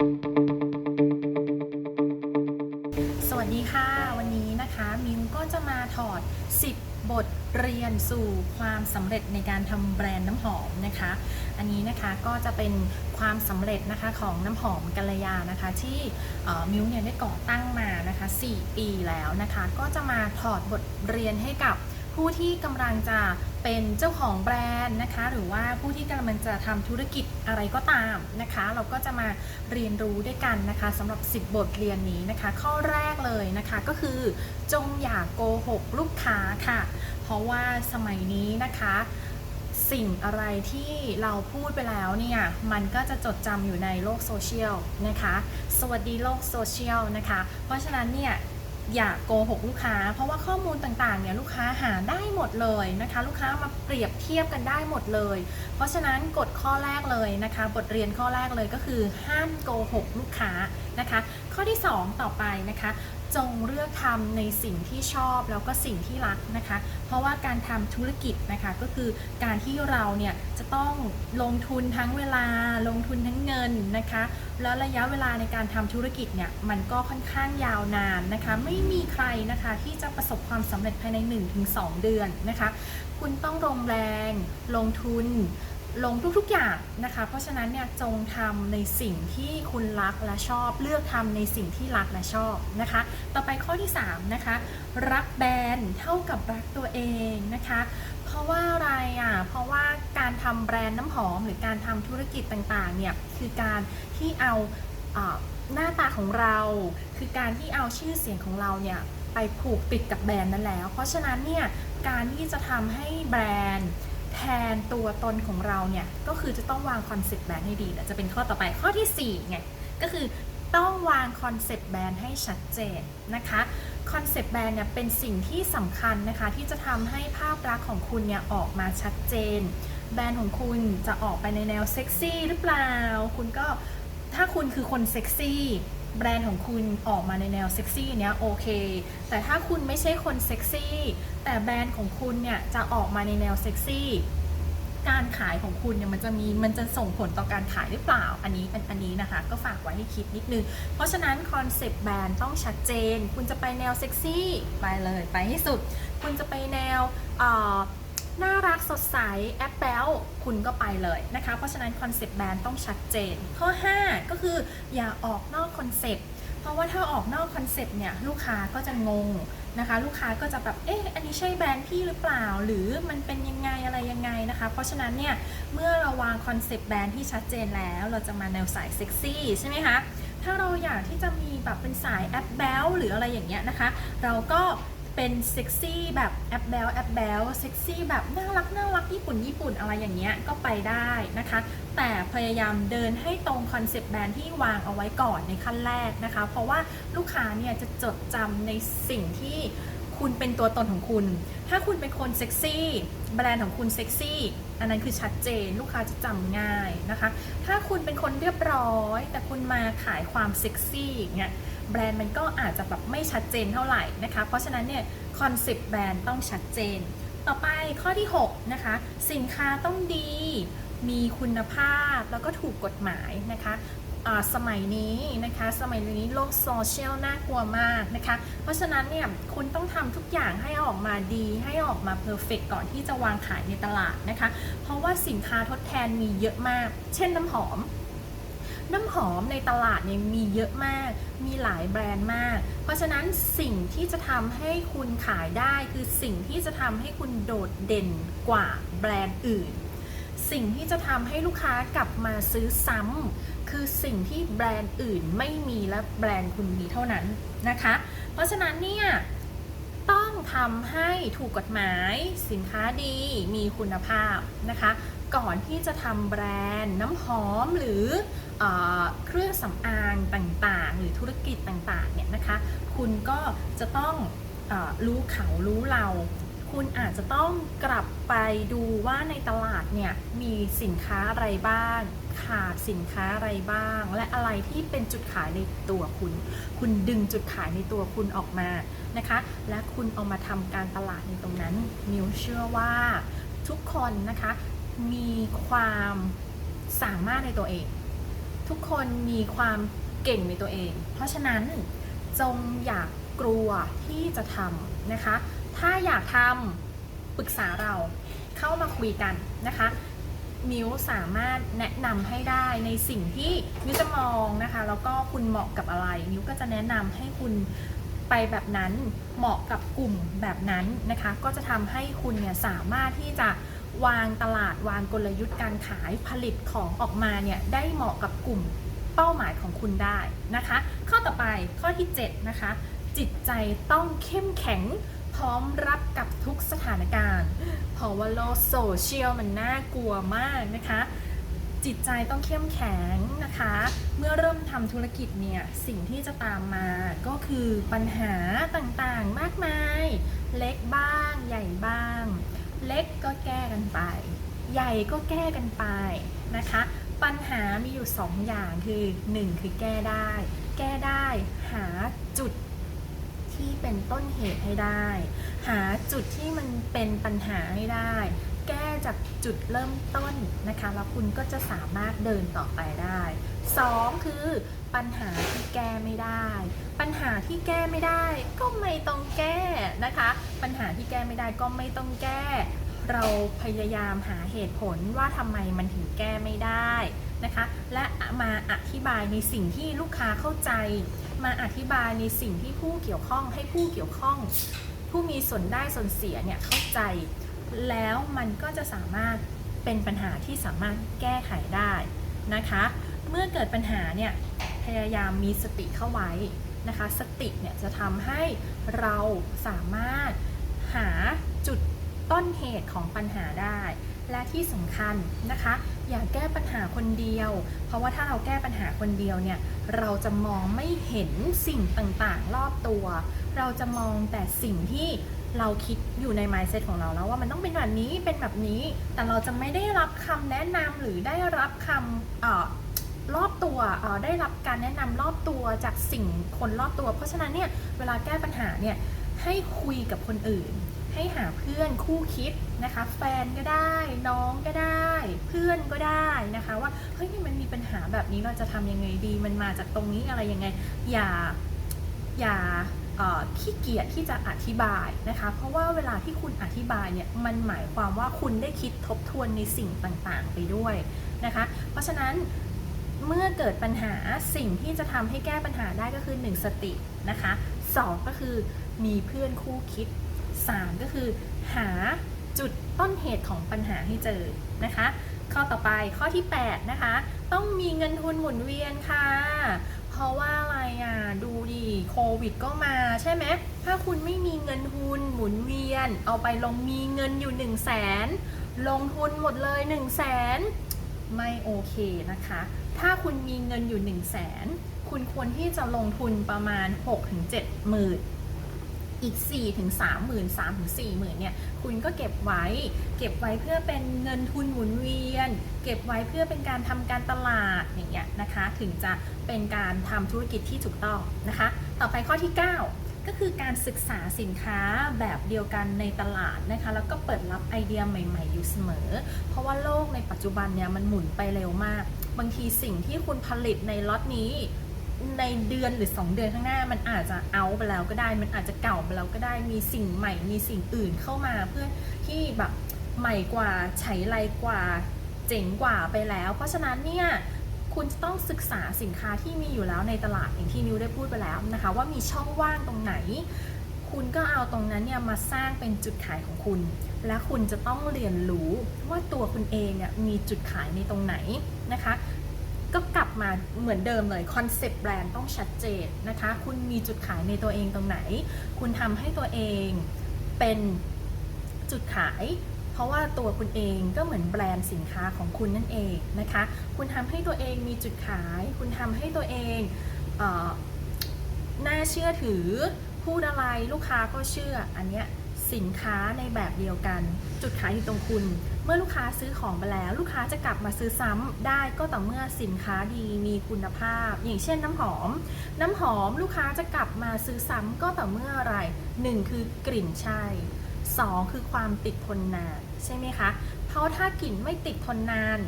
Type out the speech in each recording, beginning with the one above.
สวัสดีค่ะ วันนี้นะคะมิวก็จะมาถอด 10 บทเรียนสู่ความสำเร็จในการทำแบรนด์น้ำหอมนะคะ อันนี้นะคะก็จะเป็นความสำเร็จนะคะของน้ำหอมกัลยานะคะ ที่มิวเนี่ยได้ก่อตั้งมานะคะ 4 ปีแล้วนะคะ ก็จะมาถอดบทเรียนให้กับ ผู้ที่กำลังจะเป็นเจ้าของแบรนด์นะคะ หรือว่าผู้ที่กำลังจะทำธุรกิจอะไรก็ตามนะคะ เราก็จะมาเรียนรู้ด้วยกันนะคะสำหรับ 10 บทเรียนนี้นะคะ ข้อแรกเลยนะคะก็คือ จงอย่าโกหกลูกค้าค่ะ เพราะว่าสมัยนี้นะคะสิ่งอะไรที่เราพูดไปแล้วเนี่ย มันก็จะจดจำอยู่ในโลกโซเชียลนะคะ สวัสดีโลกโซเชียลนะคะ เพราะฉะนั้นเนี่ย อย่าโกหกลูกค้า เพราะว่าข้อมูลต่างๆเนี่ยลูกค้าหาได้หมดเลยนะคะ ลูกค้ามาเปรียบเทียบกันได้หมดเลย เพราะฉะนั้นกฎข้อแรกเลยนะคะ บทเรียนข้อแรกเลยก็คือห้ามโกหกลูกค้านะคะ ข้อที่ 2 ต่อไปนะคะ จงเลือกทำในสิ่งที่ชอบแล้วก็สิ่งที่รักนะคะ เพราะว่าการทำธุรกิจนะคะก็คือการที่เราเนี่ยจะต้องลงทุนทั้งเวลา ลงทุนทั้งเงินนะคะ แล้วระยะเวลาในการทำธุรกิจเนี่ยมันก็ค่อนข้างยาวนานนะคะ ไม่มีใครนะคะที่จะประสบความสำเร็จภายใน 1-2 เดือนนะคะ คุณต้องลงแรง ลงทุน ลงทุกๆอย่างนะคะ เพราะฉะนั้นเนี่ยจงทำในสิ่งที่คุณรักและชอบ เลือกทำในสิ่งที่รักและชอบนะคะ ต่อไปข้อที่3นะคะรักแบรนด์เท่ากับรักตัวเองนะคะ เพราะว่าอะไรอะเพราะว่าการทำแบรนด์น้ำหอม หรือการทำธุรกิจต่างๆเนี่ยคือการที่เอาหน้าตาของเรา คือการที่เอาชื่อเสียงของเราเนี่ยไปผูกติดกับแบรนด์นั้นแล้ว เพราะฉะนั้นเนี่ยการที่จะทำให้แบรนด์ แทนตัวตนของเราเนี่ย ก็คือจะต้องวางคอนเซ็ปต์แบรนด์ให้ดีแต่จะเป็นข้อต่อไปข้อที่4ไงก็คือต้องวางคอนเซ็ปต์แบรนด์ให้ชัดเจนนะคะคอนเซ็ปต์แบรนด์เนี่ยเป็นสิ่งที่สำคัญนะคะ ที่จะทำให้ภาพลักษณ์ของคุณเนี่ยออกมาชัดเจน แบรนด์ของคุณจะออกไปในแนวเซ็กซี่หรือเปล่า คุณก็ถ้าคุณคือคนเซ็กซี่ แบรนด์ของคุณออกมาในแนวเซ็กซี่เนี้ยโอเค แต่ถ้าคุณไม่ใช่คนเซ็กซี่แต่แบรนด์ของคุณเนี่ยจะออกมาในแนวเซ็กซี่การขายของคุณเนี่ยมันจะมีมันจะส่งผลต่อการขายหรือเปล่า อันนี้อันนี้นะคะ ก็ฝากไว้ให้คิดนิดนึง เพราะฉะนั้นคอนเซปต์แบรนด์ต้องชัดเจน คุณจะไปแนวเซ็กซี่ไปเลยไปให้สุด คุณจะไปแนวเอ่อ น่ารักสดใสแอปเปิลคุณก็ไปเลยนะคะ เพราะฉะนั้นคอนเซปต์แบรนด์ต้องชัดเจน ข้อ 5 ก็คืออย่าออกนอกคอนเซปต์เพราะว่าถ้าออกนอกคอนเซปต์เนี่ยลูกค้าก็จะงงนะคะ ลูกค้าก็จะแบบเอ๊ะอันนี้ใช่แบรนด์พี่หรือเปล่า หรือมันเป็นยังไงอะไรยังไงนะคะ เพราะฉะนั้นเนี่ยเมื่อเราวางคอนเซปต์แบรนด์ที่ชัดเจนแล้ว เราจะมาแนวสายเซ็กซี่ใช่ไหมคะถ้าเราอยากที่จะมีแบบเป็นสายแอปแบลหรืออะไรอย่างเงี้ยนะคะ เราก็ เป็นเซ็กซี่แบบแอปแบลแอปแบลเซ็กซี่แบบน่ารักน่ารักญี่ปุ่นญี่ปุ่นอะไรอย่างเงี้ยก็ไปได้นะคะ แต่พยายามเดินให้ตรงคอนเซปต์แบรนด์ที่วางเอาไว้ก่อนในขั้นแรกนะคะ เพราะว่าลูกค้าเนี่ยจะจดจำในสิ่งที่คุณเป็นตัวตนของคุณ ถ้าคุณเป็นคนเซ็กซี่แบรนด์ของคุณเซ็กซี่อันนั้นคือชัดเจนลูกค้าจะจำง่ายนะคะ ถ้าคุณเป็นคนเรียบร้อย แต่คุณมาขายความเซ็กซี่อย่างเงี้ย แบรนด์มันก็อาจจะแบบไม่ชัดเจนเท่าไหร่นะคะ เพราะฉะนั้นเนี่ยคอนเซปต์แบรนด์ต้องชัดเจน ต่อไปข้อที่ 6 นะคะ สินค้าต้องดี มีคุณภาพแล้วก็ถูกกฎหมายนะคะสมัยนี้นะคะสมัยนี้โลกโซเชียลน่ากลัวมากนะคะ เพราะฉะนั้นเนี่ยคุณต้องทำทุกอย่างให้ออกมาดีให้ออกมาเพอร์เฟกก่อนที่จะวางขายในตลาดนะคะ เพราะว่าสินค้าทดแทนมีเยอะมาก เช่นน้ำหอม น้ำหอมในตลาดเนี่ยมีเยอะมาก มีหลายแบรนด์มาก เพราะฉะนั้นสิ่งที่จะทำให้คุณขายได้คือสิ่งที่จะทำให้คุณโดดเด่นกว่าแบรนด์อื่น สิ่งที่จะทำให้ลูกค้ากลับมาซื้อซ้ำคือสิ่งที่แบรนด์อื่นไม่มีและแบรนด์คุณมีเท่านั้นนะคะ เพราะฉะนั้นเนี่ยต้องทำให้ถูกกฎหมายสินค้าดีมีคุณภาพนะคะ ก่อนที่จะทำแบรนด์น้ำหอมหรือเอเครื่องสำอางต่างๆ หรือธุรกิจต่างๆเนี่ยนะคะ คุณก็จะต้องอรู้เขารู้เรา คุณอาจจะต้องกลับไปดูว่าในตลาดเนี่ยมีสินค้าอะไรบ้าง ขาดสินค้าอะไรบ้าง และอะไรที่เป็นจุดขายในตัวคุณ คุณดึงจุดขายในตัวคุณออกมานะคะ และคุณเอามาทำการตลาดในตรงนั้น มิวเชื่อว่าทุกคนนะคะ มีความสามารถในตัวเอง ทุกคนมีความเก่งในตัวเอง เพราะฉะนั้นจงอยากกลัวที่จะทำนะคะ ถ้าอยากทำปรึกษาเราเข้ามาคุยกันนะคะ มิวสามารถแนะนำให้ได้ในสิ่งที่มิวจะมองนะคะ แล้วก็คุณเหมาะกับอะไร มิวก็จะแนะนำให้คุณไปแบบนั้นเหมาะกับกลุ่มแบบนั้นนะคะ ก็จะทำให้คุณเนี่ยสามารถที่จะ วางตลาดวางกลยุทธ์การขายผลิตของออกมาเนี่ยได้เหมาะกับกลุ่มเป้าหมายของคุณได้นะคะ ข้อต่อไปข้อที่ 7 นะคะ จิตใจต้องเข้มแข็งพร้อมรับกับทุกสถานการณ์ เพราะว่าโลกโซเชียลมันน่ากลัวมากนะคะ จิตใจต้องเข้มแข็งนะคะ เมื่อเริ่มทำธุรกิจเนี่ย สิ่งที่จะตามมาก็คือปัญหาต่างๆมากมาย เล็กบ้างใหญ่บ้าง เล็กก็แก้กันไป ใหญ่ก็แก้กันไปนะคะ ปัญหามีอยู่ 2 อย่างคือ 1 คือแก้ได้ แก้ได้หาจุดที่เป็นต้นเหตุให้ได้ หาจุดที่มันเป็นปัญหาให้ได้ แก้จากจุดเริ่มต้นนะคะ แล้วคุณก็จะสามารถเดินต่อไปได้2คือปัญหาที่แก้ไม่ได้ ปัญหาที่แก้ไม่ได้ ก็ไม่ต้องแก้นะคะ ปัญหาที่แก้ไม่ได้ก็ไม่ต้องแก้ เราพยายามหาเหตุผลว่าทำไมมันถึงแก้ไม่ได้นะคะ และมาอธิบายในสิ่งที่ลูกค้าเข้าใจ มาอธิบายในสิ่งที่ผู้เกี่ยวข้องให้ผู้เกี่ยวข้อง ผู้มีส่วนได้ส่วนเสียเนี่ยเข้าใจ แล้วมันก็จะสามารถเป็นปัญหาที่สามารถแก้ไขได้นะคะ เมื่อเกิดปัญหาเนี่ยพยายามมีสติเข้าไว้นะคะ สติเนี่ยจะทำให้เราสามารถหาจุดต้นเหตุของปัญหาได้ และที่สำคัญนะคะ อย่าแก้ปัญหาคนเดียว เพราะว่าถ้าเราแก้ปัญหาคนเดียวเนี่ยเราจะมองไม่เห็นสิ่งต่างๆ รอบตัว เราจะมองแต่สิ่งที่ เราคิดอยู่ใน mindset ของเราแล้วว่ามันต้องเป็นแบบนี้เป็นแบบนี้ แต่เราจะไม่ได้รับคำแนะนำหรือได้รับคำเออรอบตัวเออได้รับการแนะนำรอบตัวจากสิ่งคนรอบตัว เพราะฉะนั้นเนี่ยเวลาแก้ปัญหาเนี่ยให้คุยกับคนอื่น ให้หาเพื่อนคู่คิดนะคะแฟนก็ได้ น้องก็ได้ เพื่อนก็ได้นะคะว่าเฮ้ยมันมีปัญหาแบบนี้เราจะทำยังไงดี มันมาจากตรงนี้อะไรยังไง อย่าอย่า ขี้เกียจที่จะอธิบายนะคะ เพราะว่าเวลาที่คุณอธิบายเนี่ยมันหมายความว่าคุณได้คิดทบทวนในสิ่งต่างๆ ไปด้วยนะคะ เพราะฉะนั้นเมื่อเกิดปัญหาสิ่งที่จะทำให้แก้ปัญหาได้ก็คือ 1 สตินะคะ2ก็คือมีเพื่อนคู่คิด 3 ก็คือหาจุดต้นเหตุของปัญหาให้เจอนะคะ ข้อต่อไปข้อที่ 8 นะคะ ต้องมีเงินทุนหมุนเวียนค่ะ เพราะว่าอะไรอะ ดูดิโควิดก็มาใช่ไหมถ้าคุณไม่มีเงินทุนหมุนเวียน เอาไปลงมีเงินอยู่ 1 0 0 0 0แสนลงทุนหมดเลย1 0 0 0 0แสนไม่โอเคนะคะ ถ้าคุณมีเงินอยู่ 1 0 0 0 0แสนคุณควรที่จะลงทุนประมาณ 6-7หมื่น อีก 4 ถึง3หมื่น3ถึง4หมื่นเนี่ยคุณก็เก็บไว้ เก็บไว้เพื่อเป็นเงินทุนหมุนเวียน เก็บไว้เพื่อเป็นการทำการตลาดอย่างเงี้ยนะคะ ถึงจะเป็นการทำธุรกิจที่ถูกต้องนะคะ ต่อไปข้อที่ 9 ก็คือการศึกษาสินค้าแบบเดียวกันในตลาดนะคะ แล้วก็เปิดรับไอเดียใหม่ ๆ อยู่เสมอ เพราะว่าโลกในปัจจุบันเนี่ยมันหมุนไปเร็วมาก บางทีสิ่งที่คุณผลิตในล็อตนี้ ในเดือนหรือ 2 เดือนข้างหน้ามันอาจจะเอาไปแล้วก็ได้ มันอาจจะเก่าไปแล้วก็ได้มีสิ่งใหม่มีสิ่งอื่นเข้ามาเพื่อที่แบบใหม่กว่าใช้ไรกว่าเจ๋งกว่าไปแล้ว เพราะฉะนั้นเนี่ยคุณจะต้องศึกษาสินค้าที่มีอยู่แล้วในตลาดอย่างที่นิวได้พูดไปแล้วนะคะ ว่ามีช่องว่างตรงไหน คุณก็เอาตรงนั้นเนี่ยมาสร้างเป็นจุดขายของคุณ และคุณจะต้องเรียนรู้ว่าตัวคุณเองเนี่ยมีจุดขายในตรงไหนนะคะ ก็กลับมาเหมือนเดิมเลยคอนเซปต์แบรนด์ต้องชัดเจนนะคะ คุณมีจุดขายในตัวเองตรงไหน คุณทำให้ตัวเองเป็นจุดขาย เพราะว่าตัวคุณเองก็เหมือนแบรนด์สินค้าของคุณนั่นเองนะคะ คุณทำให้ตัวเองมีจุดขาย คุณทำให้ตัวเองเออน่าเชื่อถือพูดอะไรลูกค้าก็เชื่ออันเนี้ย สินค้าในแบบเดียวกัน จุดขายอยู่ตรงคุณ เมื่อลูกค้าซื้อของไปแล้ว ลูกค้าจะกลับมาซื้อซ้ำได้ก็ต่อเมื่อสินค้าดีมีคุณภาพ อย่างเช่นน้ำหอม น้ำหอมลูกค้าจะกลับมาซื้อซ้ำก็ต่อเมื่ออะไรหนึ่งคือกลิ่นใช่สองคือความติดทนนานใช่ไหมคะ เพราะถ้ากลิ่นไม่ติดทนนาน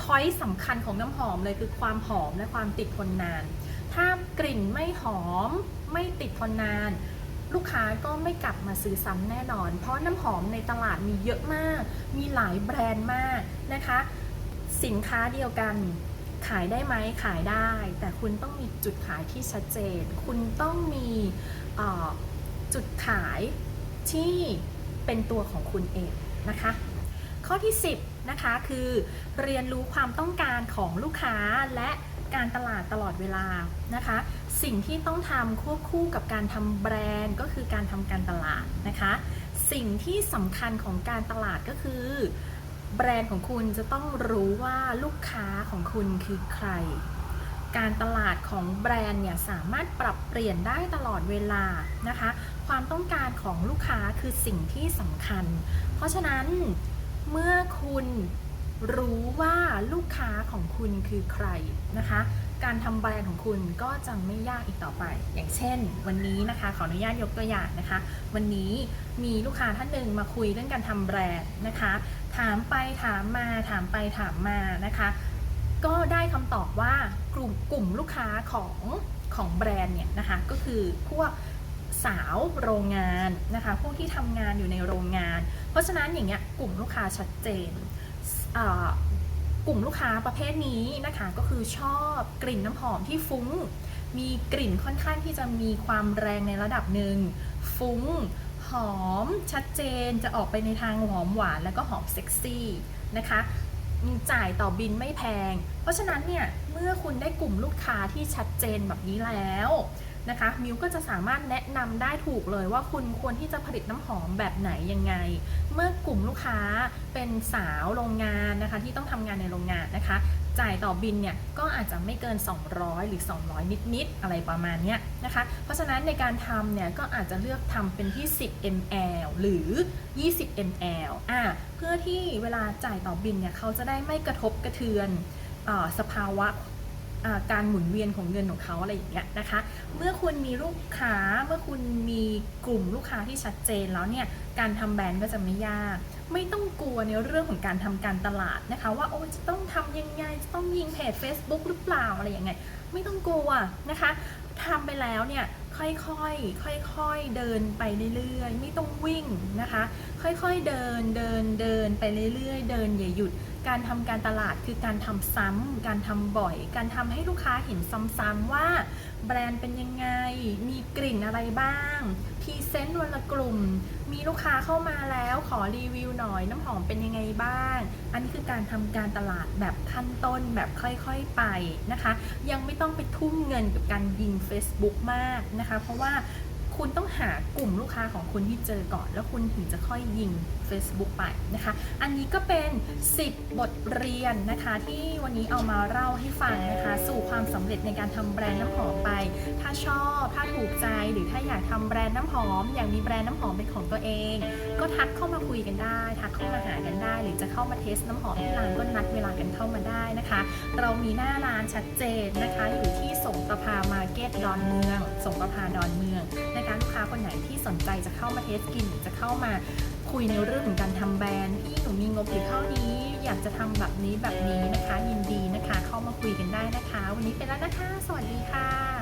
พอยต์สำคัญของน้ำหอมเลยคือความหอมและความติดทนนาน ถ้ากลิ่นไม่หอมไม่ติดทนนาน ลูกค้าก็ไม่กลับมาซื้อซ้ำแน่นอน เพราะน้ำหอมในตลาดมีเยอะมาก มีหลายแบรนด์มากนะคะ สินค้าเดียวกันขายได้ไหมขายได้ แต่คุณต้องมีจุดขายที่ชัดเจน คุณต้องมีจุดขายที่เป็นตัวของคุณเองนะคะ ข้อที่ 10นะคะคือเรียนรู้ความต้องการของลูกค้าและการตลาดตลอดเวลานะคะ สิ่งที่ต้องทำควบคู่กับการทำแบรนด์ก็คือการทำการตลาดนะคะ สิ่งที่สำคัญของการตลาดก็คือ แบรนด์ของคุณจะต้องรู้ว่าลูกค้าของคุณคือใคร การตลาดของแบรนด์เนี่ยสามารถปรับเปลี่ยนได้ตลอดเวลานะคะ ความต้องการของลูกค้าคือสิ่งที่สำคัญ เพราะฉะนั้นเมื่อคุณรู้ว่าลูกค้าของคุณคือใครนะคะ การทำแบรนด์ของคุณก็จะไม่ยากอีกต่อไป อย่างเช่น วันนี้นะคะขออนุญาตยกตัวอย่างนะคะ วันนี้มีลูกค้าท่านหนึ่งมาคุยเรื่องการทำแบรนด์นะคะ ถามไปถามมาถามไปถามมานะคะ ก็ได้คำตอบว่ากลุ่มกลุ่มลูกค้าของของแบรนด์เนี่ยนะคะก็คือพวกสาวโรงงานนะคะพวกที่ทำงานอยู่ในโรงงาน เพราะฉะนั้นอย่างเงี้ยกลุ่มลูกค้าชัดเจน กลุ่มลูกค้าประเภทนี้นะคะก็คือชอบกลิ่นน้ำหอมที่ฟุ้ง มีกลิ่นค่อนข้างที่จะมีความแรงในระดับหนึ่ง ฟุ้ง หอม ชัดเจนจะออกไปในทางหอมหวานแล้วก็หอมเซ็กซี่นะคะจ่ายต่อบินไม่แพง เพราะฉะนั้นเนี่ยเมื่อคุณได้กลุ่มลูกค้าที่ชัดเจนแบบนี้แล้ว นะคะมิวก็จะสามารถแนะนำได้ถูกเลยว่าคุณควรที่จะผลิตน้ำหอมแบบไหนยังไง เมื่อกลุ่มลูกค้าเป็นสาวโรงงานนะคะ ที่ต้องทำงานในโรงงานนะคะ จ่ายต่อบินเนี่ยก็อาจจะไม่เกิน 200 หรือ 200 นิด ๆ อะไรประมาณนี้นะคะ เพราะฉะนั้นในการทำเนี่ยก็อาจจะเลือกทำเป็นที่ 10 ml หรือ 20 ml อะเพื่อที่เวลาจ่ายต่อบินเนี่ยเขาจะได้ไม่กระทบกระเทือนอสภาวะ การหมุนเวียนของเงินของเขาอะไรอย่างเงี้ยนะคะ เมื่อคุณมีลูกค้าเมื่อคุณมีกลุ่มลูกค้าที่ชัดเจนแล้วเนี่ยการทำแบรนด์ก็จะไม่ยาก ไม่ต้องกลัวในเรื่องของการทำการตลาดนะคะ ว่าโอ้จะต้องทำยังไงจะต้องยิงเพจ Facebook หรือเปล่าอะไรอย่างไงไม่ต้องกลัวนะคะทำไปแล้วเนี่ย ค่อยๆ ค่อยๆ เดินไปเรื่อยๆ ไม่ต้องวิ่งนะคะ ค่อยๆ เดิน เดิน เดินไปเรื่อยๆ เดินอย่าหยุด การทำการตลาดคือการทำซ้ำการทำบ่อย การทำให้ลูกค้าเห็นซ้ำๆว่าแบรนด์เป็นยังไง มีกลิ่นอะไรบ้าง รีเซนต์วันละกลุ่ม มีลูกค้าเข้ามาแล้วขอรีวิวหน่อยน้ำหอมเป็นยังไงบ้าง อันนี้คือการทำการตลาดแบบขั้นต้นแบบค่อยๆไปนะคะ ยังไม่ต้องไปทุ่มเงินกับการยิง Facebook มากนะคะ เพราะว่าคุณต้องหากลุ่มลูกค้าของคุณที่เจอก่อน แล้วคุณถึงจะค่อยยิง Facebook ไปนะคะ อันนี้ก็เป็น 10 บทเรียนนะคะ ที่วันนี้เอามาเล่าให้ฟังนะคะ สู่ความสำเร็จในการทำแบรนด์น้ำหอมไป ถ้าชอบ ถ้าถูกใจ หรือถ้าอยากทำแบรนด์น้ำหอม อยากมีแบรนด์น้ำหอมเป็นของตัวเอง ก็ทักเข้ามาคุยกันได้ ทักเข้ามาหากันได้ หรือจะเข้ามาเทสน้ำหอมที่ร้านก็นัดเวลากันเข้ามาได้นะคะ เรามีหน้าร้านชัดเจนนะคะ อยู่ที่สงประพามาร์เก็ตดอนเมือง สงประพาดอนเมืองนะคะลูกค้าคนไหนที่สนใจจะเข้ามาเทสกินหรือจะเข้ามา คุยในเรื่องของการทำแบรนด์พี่หนูมีงบอยู่เท่านี้ อยากจะทำแบบนี้แบบนี้นะคะ ยินดีนะคะ เข้ามาคุยกันได้นะคะ วันนี้ไปแล้วนะคะ สวัสดีค่ะ